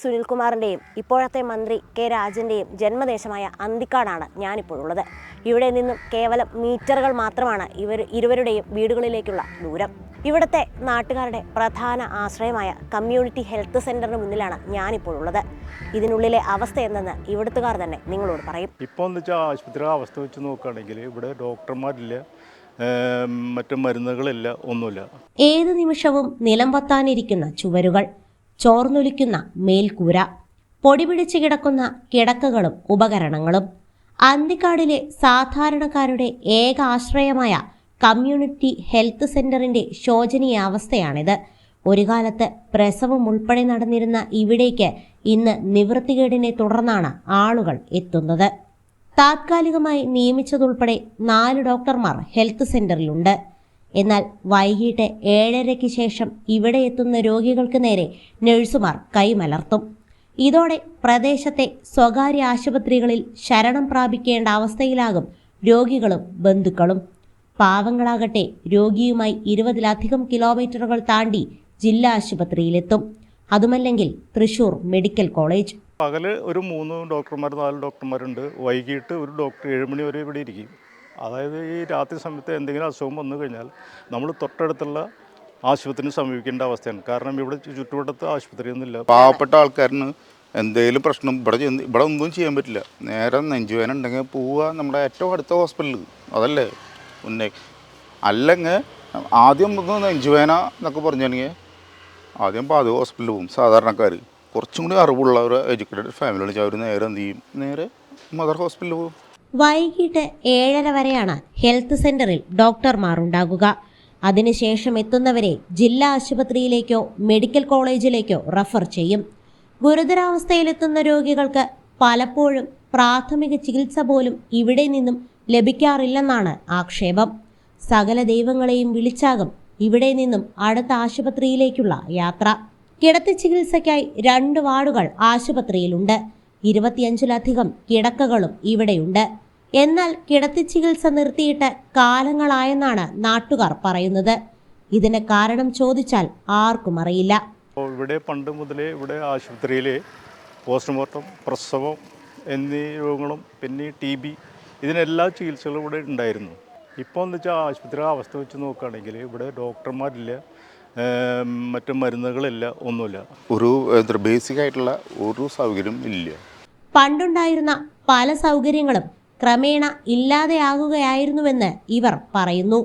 സുനിൽകുമാറിന്റെയും ഇപ്പോഴത്തെ മന്ത്രി കെ രാജന്റെയും ജന്മദേശമായ അന്തിക്കാടാണ് ഞാനിപ്പോഴുള്ളത്. ഇവിടെ നിന്നും കേവലം മീറ്ററുകൾ മാത്രമാണ് ഇവർ ഇരുവരുടെയും വീടുകളിലേക്കുള്ള ദൂരം. ഇവിടുത്തെ നാട്ടുകാരുടെ പ്രധാന ആശ്രയമായ കമ്മ്യൂണിറ്റി ഹെൽത്ത് സെന്ററിന് മുന്നിലാണ് ഞാനിപ്പോഴുള്ളത്. ഇതിനുള്ളിലെ അവസ്ഥ എന്തെന്ന് ഇവിടുത്തുകാർ തന്നെ നിങ്ങളോട് പറയും. ഇപ്പോൾ എന്ന് വെച്ചാൽ ആശുപത്രിയുടെ അവസ്ഥ വെച്ച് നോക്കുകയാണെങ്കിൽ ഇവിടെ ഡോക്ടർമാരില്ല മറ്റു മരുന്നുകളില്ല ഒന്നുമില്ല. ഏത് നിമിഷവും നിലം പത്താനിരിക്കുന്ന ചുവരുകൾ. ചോർന്നൊലിക്കുന്ന മേൽക്കൂര പൊടിപിടിച്ച് കിടക്കുന്ന കിടക്കകളും ഉപകരണങ്ങളും അന്തിക്കാടിലെ സാധാരണക്കാരുടെ ഏക ആശ്രയമായ കമ്മ്യൂണിറ്റി ഹെൽത്ത് സെന്ററിന്റെ ശോചനീയാവസ്ഥയാണിത് ഒരു കാലത്ത് പ്രസവം ഉൾപ്പെടെ നടന്നിരുന്ന ഇവിടേക്ക് ഇന്ന് നിവൃത്തികേടിനെ തുടർന്നാണ് ആളുകൾ എത്തുന്നത്. താത്കാലികമായി നിയമിച്ചതുൾപ്പെടെ നാല് ഡോക്ടർമാർ ഹെൽത്ത് സെന്ററിലുണ്ട്. എന്നാൽ വൈകിട്ട് ഏഴരയ്ക്ക് ശേഷം ഇവിടെ എത്തുന്ന രോഗികൾക്ക് നേരെ നഴ്സുമാർ കൈമലർത്തും. ഇതോടെ പ്രദേശത്തെ സ്വകാര്യ ആശുപത്രികളിൽ ശരണം പ്രാപിക്കേണ്ട അവസ്ഥയിലാകും രോഗികളും ബന്ധുക്കളും. പാവങ്ങളാകട്ടെ രോഗിയുമായി ഇരുപതിലധികം കിലോമീറ്ററുകൾ താണ്ടി ജില്ലാ ആശുപത്രിയിലെത്തും. അതുമല്ലെങ്കിൽ തൃശൂർ മെഡിക്കൽ കോളേജ്. പകൽ ഒരു മൂന്ന് ഡോക്ടർമാർ നാല് ഡോക്ടർമാരുണ്ട്. വൈകിട്ട് ഒരു ഡോക്ടർ ഏഴ് മണി വരെ ഇവിടെ ഇരിക്കും. അതായത് ഈ രാത്രി സമയത്ത് എന്തെങ്കിലും അസുഖം വന്നു കഴിഞ്ഞാൽ നമ്മൾ തൊട്ടടുത്തുള്ള ആശുപത്രിനെ സമീപിക്കേണ്ട അവസ്ഥയാണ്. കാരണം ഇവിടെ ചുറ്റുവട്ടത്ത് ആശുപത്രിയൊന്നുമില്ല. പാവപ്പെട്ട ആൾക്കാരിന് എന്തെങ്കിലും പ്രശ്നം ഇവിടെ ചെന്ന് ഇവിടെ ഒന്നും ചെയ്യാൻ പറ്റില്ല. നേരെ നെഞ്ചുവേന ഉണ്ടെങ്കിൽ പോവുക നമ്മുടെ ഏറ്റവും അടുത്ത ഹോസ്പിറ്റലിൽ. അതല്ലേ? ഉന്നെ അല്ലെങ്കിൽ ആദ്യം ഒന്ന് നെഞ്ചുവേന എന്നൊക്കെ പറഞ്ഞാണെങ്കിൽ ആദ്യം പാതി ഹോസ്പിറ്റലിൽ പോകും സാധാരണക്കാർ കുറച്ചും കൂടി അറിവുള്ള ഒരു എഡ്യൂക്കേറ്റഡ് ഫാമിലി വിളിച്ചാൽ അവർ നേരെ എന്ത് ചെയ്യും? നേരെ മദർ ഹോസ്പിറ്റലിൽ പോകും. വൈകിട്ട് ഏഴര വരെയാണ് ഹെൽത്ത് സെന്ററിൽ ഡോക്ടർമാർ ഉണ്ടാകുക അതിനുശേഷം എത്തുന്നവരെ ജില്ലാ ആശുപത്രിയിലേക്കോ മെഡിക്കൽ കോളേജിലേക്കോ റഫർ ചെയ്യും. ഗുരുതരാവസ്ഥയിലെത്തുന്ന രോഗികൾക്ക് പലപ്പോഴും പ്രാഥമിക ചികിത്സ പോലും ഇവിടെ നിന്നും ലഭിക്കാറില്ലെന്നാണ് ആക്ഷേപം. സകല ദൈവങ്ങളെയും വിളിച്ചാകും ഇവിടെ നിന്നും അടുത്ത ആശുപത്രിയിലേക്കുള്ള യാത്ര. കിടത്തി ചികിത്സയ്ക്കായി രണ്ട് വാർഡുകൾ ആശുപത്രിയിലുണ്ട്. ഇരുപത്തിയഞ്ചിലധികം കിടക്കകളും ഇവിടെയുണ്ട്. എന്നാൽ കിടത്തി ചികിത്സ നിർത്തിയിട്ട് കാലങ്ങളായെന്നാണ് നാട്ടുകാർ പറയുന്നത്. ഇതിന് കാരണം ചോദിച്ചാൽ ആർക്കും അറിയില്ല. ഇവിടെ പണ്ട് മുതലേ ഇവിടെ ആശുപത്രിയിൽ പോസ്റ്റ്മോർട്ടം പ്രസവം എന്നീ രോഗങ്ങളും പിന്നെ ടി ബി ഇതിനെല്ലാ ചികിത്സകളും ഇവിടെ ഉണ്ടായിരുന്നു. ഇപ്പോൾ എന്ന് വെച്ചാൽ ആശുപത്രിയുടെ അവസ്ഥ വെച്ച് നോക്കുകയാണെങ്കിൽ ഇവിടെ ഡോക്ടർമാരില്ല മറ്റു മരുന്നുകളില്ല ഒന്നുമില്ല. ഒരു ബേസിക് ആയിട്ടുള്ള ഒരു സൗകര്യം ഇല്ല. പണ്ടുണ്ടായിരുന്ന പല സൗകര്യങ്ങളും ക്രമേണ ഇല്ലാതെയാകുകയായിരുന്നുവെന്ന് ഇവർ പറയുന്നു.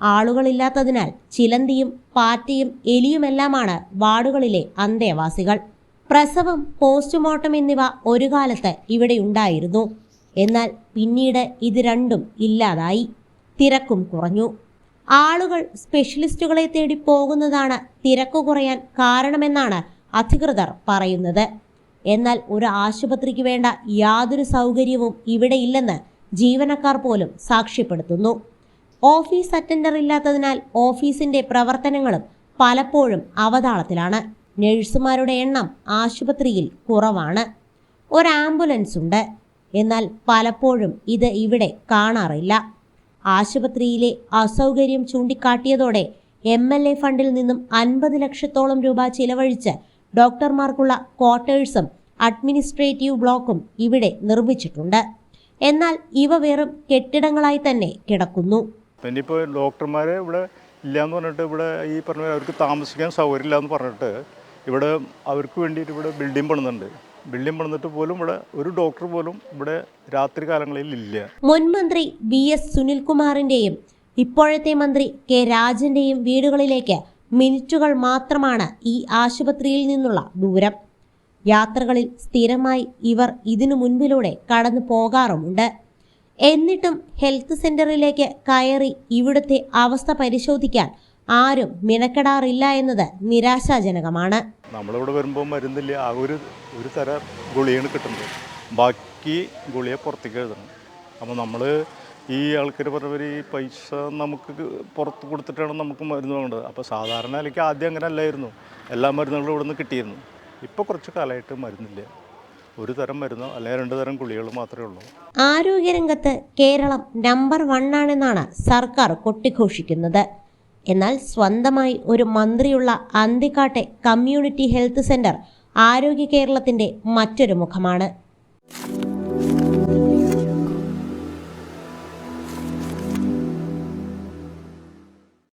ആളുകളില്ലാത്തതിനാൽ ചിലന്തിയും പാറ്റയും എലിയുമെല്ലാമാണ് വാർഡുകളിലെ അന്തേവാസികൾ. പ്രസവം പോസ്റ്റ്മോർട്ടം എന്നിവ ഒരു കാലത്ത് ഇവിടെ ഉണ്ടായിരുന്നു എന്നാൽ പിന്നീട് ഇത് രണ്ടും ഇല്ലാതായി. തിരക്കും കുറഞ്ഞു. ആളുകൾ സ്പെഷ്യലിസ്റ്റുകളെ തേടി പോകുന്നതാണ് തിരക്ക് കുറയാൻ കാരണമെന്നാണ് അധികൃതർ പറയുന്നത്. എന്നാൽ ഒരു ആശുപത്രിക്ക് വേണ്ട യാതൊരു സൗകര്യവും ഇവിടെ ഇല്ലെന്ന് ജീവനക്കാർ പോലും സാക്ഷ്യപ്പെടുത്തുന്നു. ഓഫീസ് അറ്റൻഡർ ഇല്ലാത്തതിനാൽ ഓഫീസിന്റെ പ്രവർത്തനങ്ങളും പലപ്പോഴും അവതാളത്തിലാണ്. നഴ്സുമാരുടെ എണ്ണം ആശുപത്രിയിൽ കുറവാണ്. ഒരു ആംബുലൻസ് ഉണ്ട്. എന്നാൽ പലപ്പോഴും ഇത് ഇവിടെ കാണാറില്ല. ആശുപത്രിയിലെ അസൗകര്യം ചൂണ്ടിക്കാട്ടിയതോടെ എം എൽ എ ഫണ്ടിൽ നിന്നും അൻപത് ലക്ഷത്തോളം രൂപ ചിലവഴിച്ച് ഡോക്ടർമാർക്കുള്ള ക്വാർട്ടേഴ്സും അഡ്മിനിസ്ട്രേറ്റീവ് ബ്ലോക്കും ഇവിടെ നിർമ്മിച്ചിട്ടുണ്ട്. എന്നാൽ ഇവ വെറും കെട്ടിടങ്ങളായി തന്നെ കിടക്കുന്നു. പിന്നെ ഇപ്പോൾ ഡോക്ടർമാരെ ഇവിടെ ഇല്ലയെന്ന് പറഞ്ഞിട്ട് ഇവിടെ ഈ പറഞ്ഞ അവർക്ക് താമസിക്കാൻ സൗകര്യമില്ല എന്ന് പറഞ്ഞിട്ട് ഇവിടെ അവർക്ക് വേണ്ടിയിട്ട് ഇവിടെ ബിൽഡിംഗ് പണിതുണ്ട് ബിൽഡിംഗ് പണിതിട്ട് പോലും ഇവിടെ ഒരു ഡോക്ടർ പോലും ഇവിടെ രാത്രി കാലങ്ങളിൽ ഇല്ല. മുൻമന്ത്രി വി എസ് സുനിൽകുമാറിന്റെയും ഇപ്പോഴത്തെ മന്ത്രി കെ രാജന്റെയും വീടുകളിലേക്ക് മിനിറ്റുകൾ മാത്രമാണ് ഈ ആശുപത്രിയിൽ നിന്നുള്ള ദൂരം. യാത്രകളിൽ സ്ഥിരമായി ഇവർ ഇതിനു മുൻപിലൂടെ കടന്നു പോകാറുമുണ്ട്. എന്നിട്ടും ഹെൽത്ത് സെന്ററിലേക്ക് കയറി ഇവിടുത്തെ അവസ്ഥ പരിശോധിക്കാൻ ആരും മിനക്കെടാറില്ല എന്നത് നിരാശാജനകമാണ്. നമ്മളിവിടെ വരുമ്പോൾ മരുന്നില്ല. ആ ഒരു ഒരു തരം ഗുളിയാണ് കിട്ടുന്നത്. ബാക്കി ഗുളിയെ പുറത്തേക്ക് എഴുതണം. അപ്പോൾ നമ്മൾ ഈ ആൾക്കാർ പറഞ്ഞവർ ഈ പൈസ നമുക്ക് പുറത്ത് കൊടുത്തിട്ടാണ് നമുക്ക് മരുന്ന് വാങ്ങേണ്ടത്. അപ്പോൾ സാധാരണ അല്ലെങ്കിൽ ആദ്യം അങ്ങനെ അല്ലായിരുന്നു. എല്ലാ മരുന്നുകളും ഇവിടെ നിന്ന് കിട്ടിയിരുന്നു. ഇപ്പോൾ കുറച്ച് കാലമായിട്ട് മരുന്നില്ല. ഒരു തരം മരുന്നോ അല്ലെങ്കിൽ രണ്ട് തരം ഗുളികൾ മാത്രമേ ഉള്ളൂ. ആരോഗ്യരംഗത്ത് കേരളം നമ്പർ വൺ ആണെന്നാണ് സർക്കാർ കൊട്ടിഘോഷിക്കുന്നത്. എന്നാൽ സ്വന്തമായി ഒരു മന്ത്രിയുള്ള അന്തിക്കാട്ടെ കമ്മ്യൂണിറ്റി ഹെൽത്ത് സെന്റർ ആരോഗ്യ കേരളത്തിന്റെ മറ്റൊരു മുഖമാണ്.